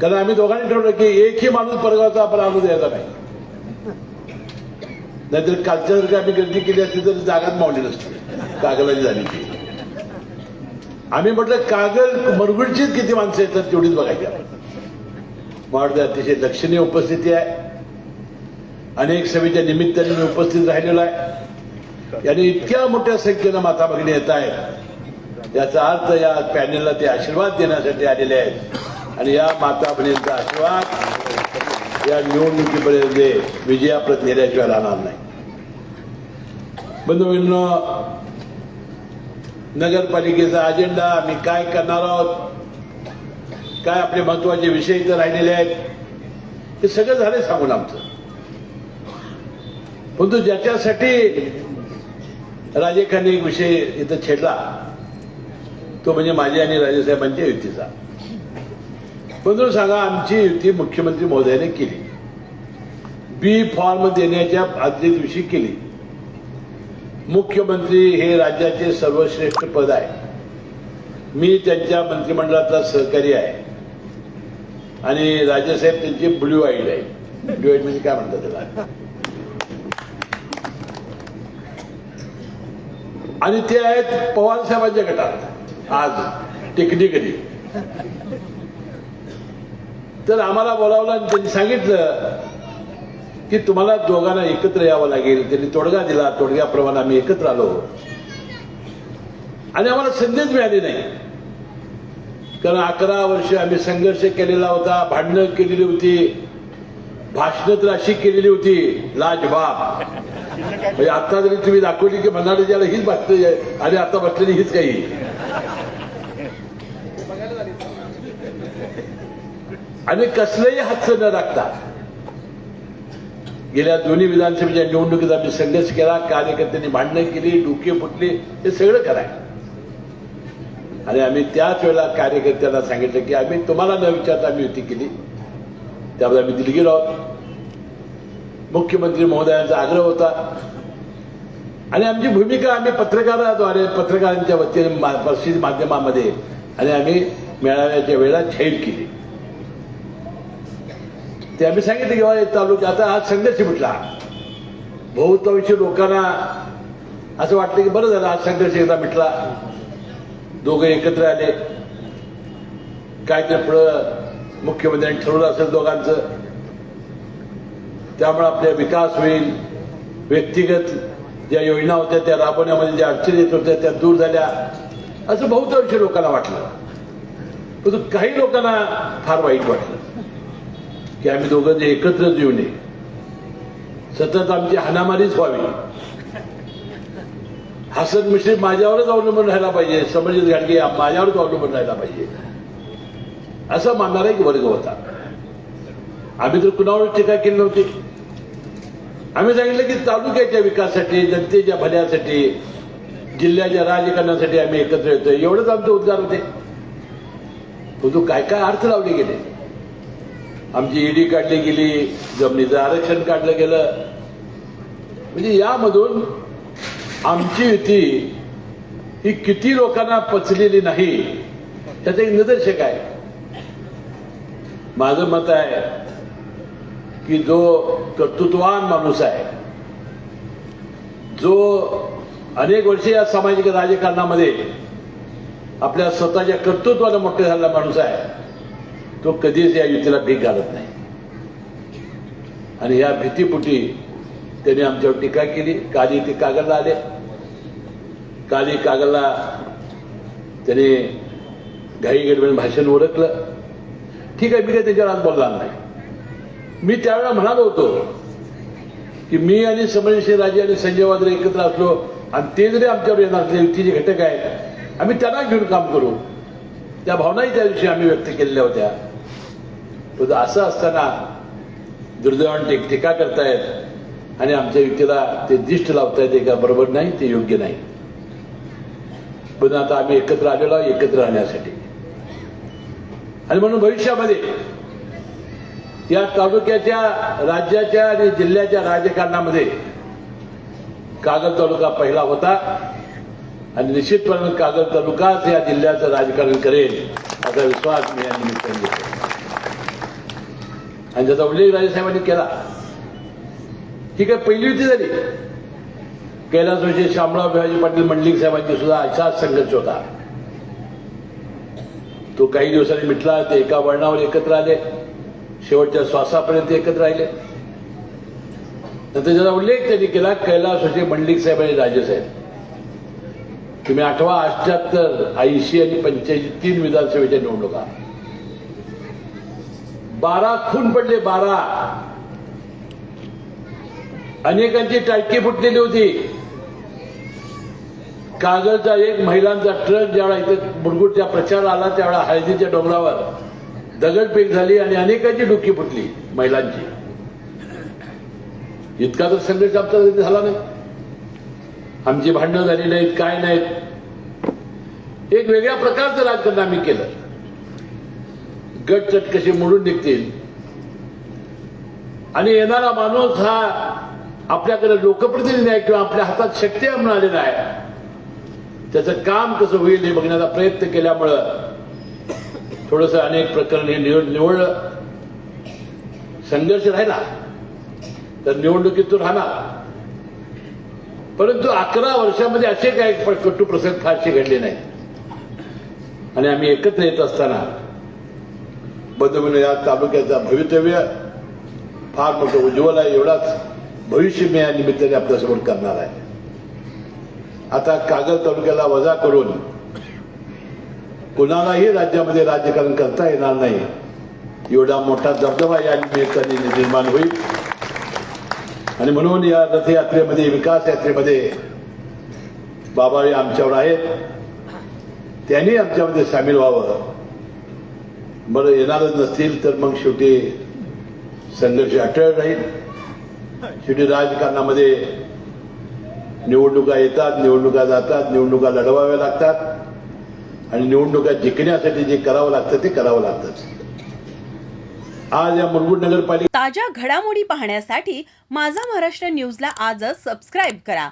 कारण आम्ही दोघांनी ठरवलं की एकही माणूस परगावचा आपण आणू द्यायचा नाही. नाहीतर कालच्या जर का आम्ही गर्दी केली असती तर जागाच मावली नसती. कागलाची झाली की आम्ही म्हटलं कागल मरगुडचीच किती माणसं येतात तेवढीच बघायची आपण. अतिशय लक्षणीय उपस्थिती आहे. अनेक सभेच्या निमित्ताने मी उपस्थित राहिलेलो आहे. याने इतक्या मोठ्या संख्येनं माता भगिनी येत आहेत. याचा अर्थ या पॅनेलला ते आशीर्वाद देण्यासाठी आलेले आहेत. आणि या माता बहिणींचा आशीर्वाद या निवडणुकीपर्यंत विजयाप्रत नेल्याशिवाय राहणार नाही. बंधूंनो नगरपालिकेचा अजेंडा आम्ही काय करणार आहोत? काय आपले महत्त्वाचे विषय इथं राहिलेले आहेत? हे सगळं झाले सांगून आमचं. परंतु ज्याच्यासाठी राजेखाने एक विषय इथं छेडला तो म्हणजे माझी आणि राजेसाहेबांच्या युतीचा परंतु सांगा आमची युती मुख्यमंत्री महोदयाने केली. बी फॉर्म देण्याच्या आदल्या दिवशी केली. मुख्यमंत्री हे राज्याचे सर्वश्रेष्ठ पद आहे. मी त्यांच्या मंत्रिमंडळातला सहकारी आहे. आणि राजेसाहेब त्यांचे ब्ल्यू आईड आहे ब्ल्यू आईड म्हणजे काय म्हणतात त्याला? आणि ते आहेत पवार साहेबांच्या गटात. आज. टेक्निकली तर आम्हाला बोलावलं आणि त्यांनी सांगितलं की तुम्हाला दोघांना एकत्र यावं लागेल. त्यांनी तोडगा दिला. तोडग्याप्रमाणे आम्ही एकत्र आलो. आणि आम्हाला संधीच मिळाली नाही. कारण अकरा वर्ष आम्ही संघर्ष केलेला होता भांडणं केलेली होती भाषणं तर अशी केलेली होती लाजबाब म्हणजे आता जरी तुम्ही दाखवली की म्हणाले ज्याला हीच भाषण आणि आता बसलेली हीच काही. आणि कसलंही हक्क न राखता गेल्या दोन्ही विधानसभेच्या निवडणुकीत आम्ही संघर्ष केला कार्यकर्त्यांनी भांडणं केली डोके फुटली हे सगळं कराय आणि आम्ही त्याच वेळेला कार्यकर्त्यांना सांगितलं की आम्ही तुम्हाला न विचारता आम्ही युती केली. त्यामध्ये आम्ही दिलगीर आहोत. मुख्यमंत्री महोदयांचा आग्रह होता. आणि आमची भूमिका आम्ही पत्रकाराद्वारे पत्रकारांच्या वतीने प्रसिद्ध माध्यमामध्ये आणि आम्ही मेळाव्याच्या वेळेला जाहीर केली. ते आम्ही सांगितलं की बाबा तालुका आता हा संघर्ष मिटला बहुतांशी लोकांना असं वाटतं की बरं झालं आज संघर्ष एकदा मिटला. दोघं एकत्र आले. काय तर पुढं मुख्यमंत्र्यांनी ठरवलं असेल दोघांचं. त्यामुळे आपले विकास होईल. व्यक्तिगत ज्या योजना होत्या त्या राबवण्यामध्ये ज्या अडचणी येत होत्या त्या दूर झाल्या. असं बहुतांशी लोकांना वाटलं. परंतु काही लोकांना फार वाईट वाटलं. की आम्ही दोघं जे एकत्र येऊ नये सतत आमची हाणामारीच व्हावी. हसन मिश्री माझ्यावरच अवलंबून राहायला पाहिजे समजित घाटगे माझ्यावरच अवलंबून राहायला पाहिजे. असं मानणारा एक वर्ग होता. आम्ही तर कुणावर टीका केली नव्हती. आम्ही सांगितलं की तालुक्याच्या विकासासाठी जनतेच्या भल्यासाठी जिल्ह्याच्या राजकारणासाठी आम्ही एकत्र येतोय. एवढंच आमचे उद्गार होते. परंतु काय काय अर्थ लावले गेले? आमची ईडी काढली गेली जमिनीचं आरक्षण काढलं गेलं. म्हणजे यामधून आमची युती ही किती लोकांना पचलेली नाही त्याचं एक निदर्शक आहे. माझं मत आहे की जो कर्तृत्वान माणूस आहे जो अनेक वर्षे या सामाजिक राजकारणामध्ये आपल्या स्वतःच्या कर्तृत्वानं मोठे झालेला माणूस आहे तो कधीच या युतीला भीक घालत नाही. आणि या भीतीपुटी त्यांनी आमच्यावर टीका केली. काली ते कागलला आले. काली कागलला त्याने घाई गडबड भाषण ओळखलं. ठीक आहे मी काही त्याच्यावर आज बोलणार नाही. मी त्यावेळेला म्हणालो होतो की मी आणि समरसिंह राजे आणि संजय वादरे एकत्र असलो आणि ते जरी आमच्यावर येणार असले युतीचे घटक आहेत आम्ही त्यांना घेऊन काम करू. त्या भावनाही त्या दिवशी आम्ही व्यक्त केलेल्या होत्या. पण असं असताना दुर्दैवाने टीक- टीका करतायत आणि आमच्या युतीला ते दिष्ट लावतायत एका का बरोबर नाही ते योग्य नाही. पण आता आम्ही एकत्र आलेलो आहोत एकत्र राहण्यासाठी. आणि म्हणून भविष्यामध्ये या तालुक्याच्या राज्याच्या आणि जिल्ह्याच्या राजकारणामध्ये कागल तालुका पहिला होता आणि निश्चितपणे कागल तालुकाच या जिल्ह्याचं राजकारण करेल असा विश्वास मी या निमित्ताने देतो. आणि ज्याचा उल्लेख राजेसाहेबांनी केला. ही काय पहिली युती झाली. कैलास जोशी शामराव भिवाजी पाटील मंडलिक साहेबांची सुद्धा असाच संघर्ष होता. तो काही दिवसांनी मिटला ते एका वळणावर एकत्र आले. शेवटच्या श्वासापर्यंत एकत्र राहिले. नंतर त्याचा उल्लेख त्यांनी केला कैलास विषयी मंडलिक साहेब आणि राजेसाहेब तुम्ही आठवा अठ्याहत्तर ऐंशी आणि पंच्याऐंशी तीन विधानसभेच्या निवडणुका. बारा खून पडले बारा. अनेकांची टाळकी फुटलेली होती. कागलचा एक महिलांचा ट्रक ज्यावेळा इथे बुडगुडच्या प्रचार आला त्यावेळा हळदीच्या डोंगरावर दगडफेक झाली आणि अनेकांची डुकी फुटली महिलांची. इतका तर संघर्ष आमचा झाला नाही. आमची भांडणं झाली नाहीत काय नाहीत. एक वेगळ्या प्रकारचं राजकारण आम्ही केलं. गटचट कसे मोडून निघतील? आणि येणारा माणूस हा आपल्याकडे लोकप्रतिनिधी आहे किंवा आपल्या हातात शक्ती आलेला आहे. त्याचं काम कसं होईल हे बघण्याचा प्रयत्न केल्यामुळं थोडस अनेक प्रकरण हे निवड निवडलं. संघर्ष राहिला. तर निवडणुकीत तो राहणार. परंतु अकरा वर्षामध्ये असे काही कटू प्रसंग फारसे घडले नाही आणि आम्ही एकत्र येत असताना बंधुमिन या तालुक्याचा भवितव्य फार मोठं उज्ज्वल आहे एवढाच भविष्य मी या निमित्ताने आपल्यासमोर करणार आहे. आता कागद तालुक्याला वजा करून कुणालाही राज्यामध्ये राजकारण करता येणार नाही. एवढा मोठा दबदबा या निमित्ताने निर्माण होईल. आणि म्हणून या रथयात्रेमध्ये विकास यात्रेमध्ये बाबा हे आमच्यावर आहेत. त्यांनी आमच्यामध्ये सामील व्हावं. बरं येणारच नसतील तर मग शेवटी संघर्ष अटळ राहील. शेवटी राजकारणामध्ये निवडणुका येतात निवडणुका जातात निवडणुका लढवाव्या लागतात. आणि निवडणुका जिंकण्यासाठी जे करावं लागतं ते करावं लागतं आज या मुरगुड नगरपालिका ताज्या घडामोडी पाहण्यासाठी माझा महाराष्ट्र न्यूजला आजच सबस्क्राईब करा.